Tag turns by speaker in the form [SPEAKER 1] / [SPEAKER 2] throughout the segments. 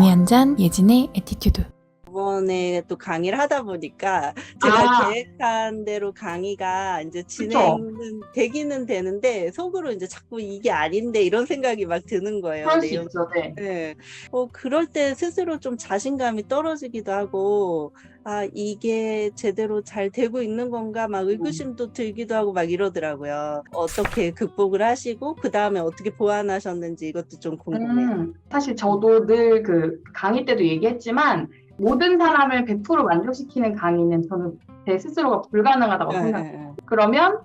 [SPEAKER 1] 강의 한 잔 예진의 에티튜드.
[SPEAKER 2] 이번에 또 강의를 하다 보니까 제가
[SPEAKER 3] 아.
[SPEAKER 2] 계획한 대로 강의가 이제 진행은 되기는 되는데 속으로 이제 자꾸 이게 아닌데 이런 생각이 막 드는 거예요.
[SPEAKER 3] 그럴 수
[SPEAKER 2] 내용
[SPEAKER 3] 있죠. 네.
[SPEAKER 2] 네. 어, 그럴 때 스스로 좀 자신감이 떨어지기도 하고, 아, 이게 제대로 잘 되고 있는 건가, 막 의구심도 들기도 하고 막 이러더라고요. 어떻게 극복을 하시고, 그 다음에 어떻게 보완하셨는지 이것도 좀 궁금해요.
[SPEAKER 3] 음, 사실 저도 늘 그 강의 때도 얘기했지만 모든 사람을 100% 만족시키는 강의는 저는 제 스스로가 불가능하다고
[SPEAKER 2] 네,
[SPEAKER 3] 생각해요.
[SPEAKER 2] 네,
[SPEAKER 3] 그러면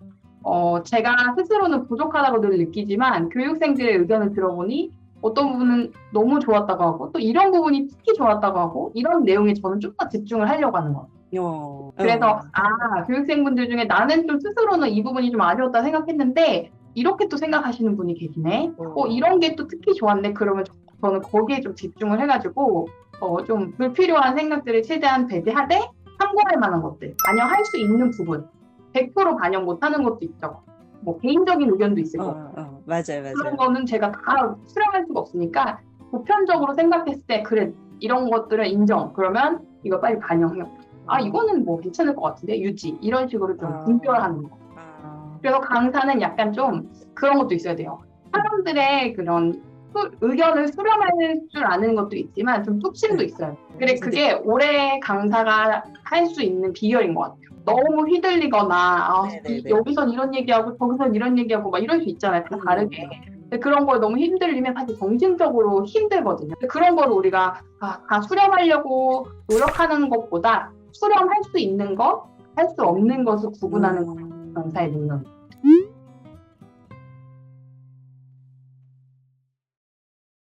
[SPEAKER 3] 어, 제가 스스로는 부족하다고 늘 느끼지만 교육생들의 의견을 들어보니 어떤 부분은 너무 좋았다고 하고 또 이런 부분이 특히 좋았다고 하고 이런 내용에 저는 좀 더 집중을 하려고 하는 거예요.
[SPEAKER 2] 네. 어,
[SPEAKER 3] 그래서
[SPEAKER 2] 어.
[SPEAKER 3] 아 교육생분들 중에 나는 좀 스스로는 이 부분이 좀 아쉬웠다 생각했는데 이렇게 또 생각하시는 분이 계시네. 어 이런 게 또 특히 좋았네. 그러면 저는 거기에 좀 집중을 해가지고 어, 좀 불필요한 생각들을 최대한 배제하되 참고할 만한 것들 반영할 수 있는 부분 100% 반영 못하는 것도 있죠. 뭐 개인적인 의견도 있을
[SPEAKER 2] 어,
[SPEAKER 3] 거고
[SPEAKER 2] 어, 맞아요, 맞아요.
[SPEAKER 3] 그런 거는 제가 다 수렴할 수가 없으니까 보편적으로 생각했을 때 그래 이런 것들은 인정. 그러면 이거 빨리 반영해요. 아 이거는 뭐 괜찮을 것 같은데 유지 이런 식으로 좀
[SPEAKER 2] 아.
[SPEAKER 3] 분별하는 거.
[SPEAKER 2] 아,
[SPEAKER 3] 그래서 강사는 약간 좀 그런 것도 있어야 돼요. 사람들의 그런 수- 의견을 수렴할 줄 아는 것도 있지만 좀 뚝심도
[SPEAKER 2] 네.
[SPEAKER 3] 있어요. 그래 그게 올해 강사가 할 수 있는 비결인 것 같아요. 너무 휘둘리거나 아,
[SPEAKER 2] 네네네.
[SPEAKER 3] 이- 여기선 이런 얘기하고 저기선 이런 얘기하고 막 이럴 수 있잖아요. 다 다르게. 근데 그런 걸 너무 힘들리면 사실 정신적으로 힘들거든요. 그런 걸 우리가 아, 다 수렴하려고 노력하는 것보다 수렴할 수 있는 것, 할 수 없는 것을 구분하는 게
[SPEAKER 2] 음.
[SPEAKER 3] 강사의 능력.